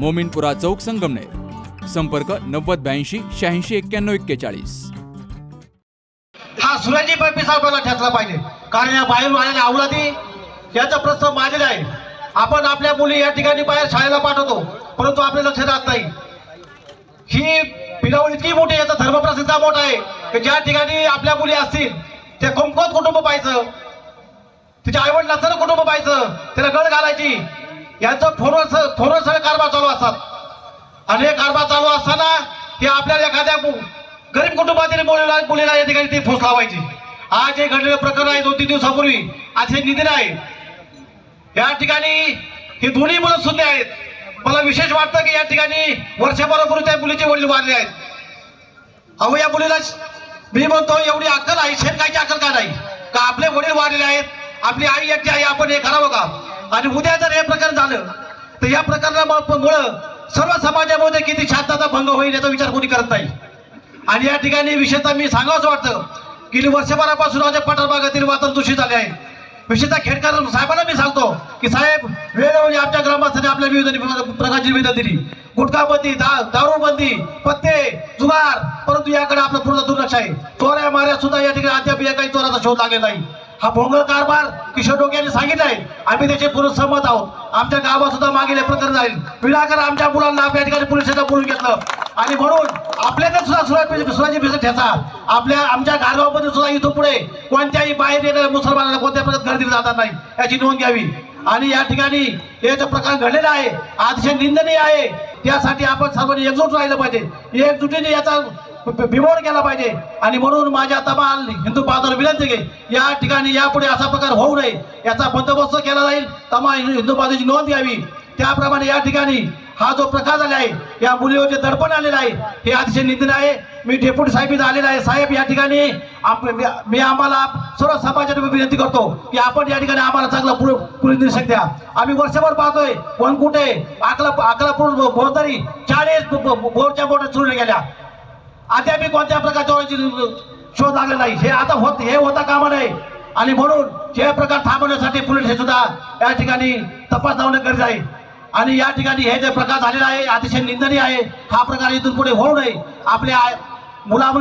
मोमिनपुरा चौक संगमनेर. संपर्क नव्वद ब्याऐंशी शहाऐंशी एक्क्याण्णव एक्केचाळीस. हा सुराजी बापी साहेबांना ठेचला पाहिजे. कारण या बाहेर आलेल्या अवलादी याचा प्रश्न माझेच आहे. आपण आपल्या मुली या ठिकाणी बाहेर शाळेला पाठवतो परंतु आपल्या लक्ष राहत नाही. ही पिलावळ इतकी मोठी आहे, याचा धर्मप्रसिद्ध मोठा आहे की ज्या ठिकाणी आपल्या मुली असतील त्या कुंकवत कुटुंब पाहायचं. तिच्या आईवडिलांचं कुटुंब पाहायचं त्याला गळ घालायची. यांचं थोडं थोडं कारभार चालू असतात. आणि हे कारभार चालू असताना हे आपल्याला एखाद्या गरीब कुटुंबातील मुलीला मुलीला या ठिकाणी ती फुस लावायची. आज हे घडलेलं प्रकरण आहे दोन तीन दिवसापूर्वी. आज हे निधन आहे. या ठिकाणी हे दोन्ही मुलं सुद्धा आहेत. मला विशेष वाटतं की या ठिकाणी वर्षभरापूर्वी त्या मुलीचे वडील वारले आहेत. अहो या मुलीला मी म्हणतो एवढी अक्कल आहे शेतकाची अक्कल का नाही? का आपले वडील वारलेले आहेत? आपली आई एकटी आई आपण हे करावं का? आणि उद्या जर हे प्रकार आलं तर या प्रकरणामुळं सर्व समाजामध्ये किती शांतता भंग होईल याचा विचार कोणी करत नाही. आणि या ठिकाणी विशेषतः मी सांगावंच वाटतं गेली वर्षभरापासून माझ्या पठार भागातील वातावरण दूषित झाले आहे विशेषतः खेडकर साहेबांना मी सांगतो की साहेब वेळोवेळी आमच्या ग्रामस्थांनी आपल्या विविध प्रकारची निवेदन दिली. गुटखाबंदी दा दारूबंदी पत्ते जुगार परंतु याकडे आपलं पूर्ण दुर्लक्ष आहे. चोऱ्या माऱ्या सुद्धा या ठिकाणी अद्याप या काही चोराचा शोध लागलेला नाही. हा भोंगळ कारभार किशोर डोके यांनी सांगितलाय आम्ही त्याचे पूर्ण सहमत आहोत. आमच्या गावात सुद्धा मागील प्रकरण जाईल विनाकारण आमच्या मुलांना आपल्या ठिकाणी पोलिसांना बोलून घेतलं. आणि म्हणून आपल्याकडे सुद्धा सुराजी म्हणजे सुराजी भिसत ठेचा. आपल्या आमच्या गारगावमध्ये सुद्धा इथून पुढे कोणत्याही बाहेर येणाऱ्या मुसलमानाला कोणत्या प्रकारे गर्दी जाणार नाही याची नोंद घ्यावी. आणि या ठिकाणी हे जो प्रकार घडलेला आहे अतिशय निंदनीय आहे. त्यासाठी आपण सर्वांनी एकजूट राहिलं पाहिजे. एकजुटीने याचा बिमोड केला पाहिजे. आणि म्हणून माझ्या तमाल हिंदू बांधवाला विनंती घे या ठिकाणी यापुढे असा प्रकार होऊ नये. याचा बंदोबस्त केला जाईल. तमाल हिंदू बांधवाची नोंद घ्यावी. त्याप्रमाणे या ठिकाणी हा जो प्रकार झाला आहे या मुलीवर जे दडपण आलेलं आहे हे अतिशय निंदन आहे. मी डेप्युटी साहेब इथं आलेला आहे. साहेब या ठिकाणी मी- आम्हाला सर्व समाजाने विनंती करतो की आपण या ठिकाणी आम्हाला चांगला पोलीस निरीक्षक द्या आम्ही वर्षभर पाहतोय वनकुटे अकला अकलापूर बोरतरी चाळीस बोरच्या बोट चुरल्या गेल्या. अद्याप कोणत्या प्रकारच्या चोरीची शोध लागला नाही. हे आता होत हे होता कामा नये. आणि म्हणून हे प्रकार थांबवण्यासाठी पोलीस हे सुद्धा या ठिकाणी तपास लावणे गरज आहे. आणि या ठिकाणी हे जे प्रकार झालेला आहे अतिशय निंदनीय आहे हा प्रकार इथून पुढे होऊ नये. आपल्या आय-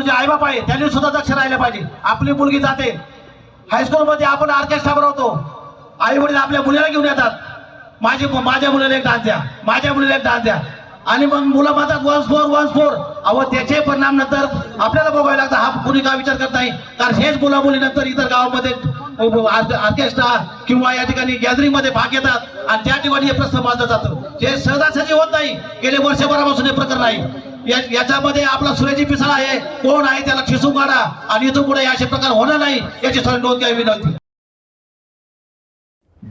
जे आईबाप आहे त्यांनी सुद्धा दक्ष राहिलं पाहिजे. आपली मुलगी जाते. हायस्कूलमध्ये आपण ऑर्केस्ट्रा बनवतो. आई वडील आपल्या मुलीला घेऊन येतात. माझी माझ्या मुलीला एक डान्स द्या. माझ्या मुलीला एक डान्स द्या. आणि मग मुलं म्हणतात वन्स फोर वन्स फोर अहो त्याचे परिणाम नंतर आपल्याला बघायला लागतं. हा कुणी का विचार करत नाही? कारण हेच मुलामुली नंतर इतर गावामध्ये ऑर्केस्ट्रा किंवा या ठिकाणी गॅदरिंगमध्ये भाग घेतात आणि त्या ठिकाणी हे प्रश्न मानलं जातं. हे सहजासहजी होत नाही गेले वर्षभरापासून हे प्रकरण नाही याच्यामध्ये आपला सुरेजी पिसाळ आहे. कोण आहे? त्याला खिसून काढा. आणि इथून पुढे असे प्रकार होणार नाही याची थोडी नोंद घ्यावी विनंती.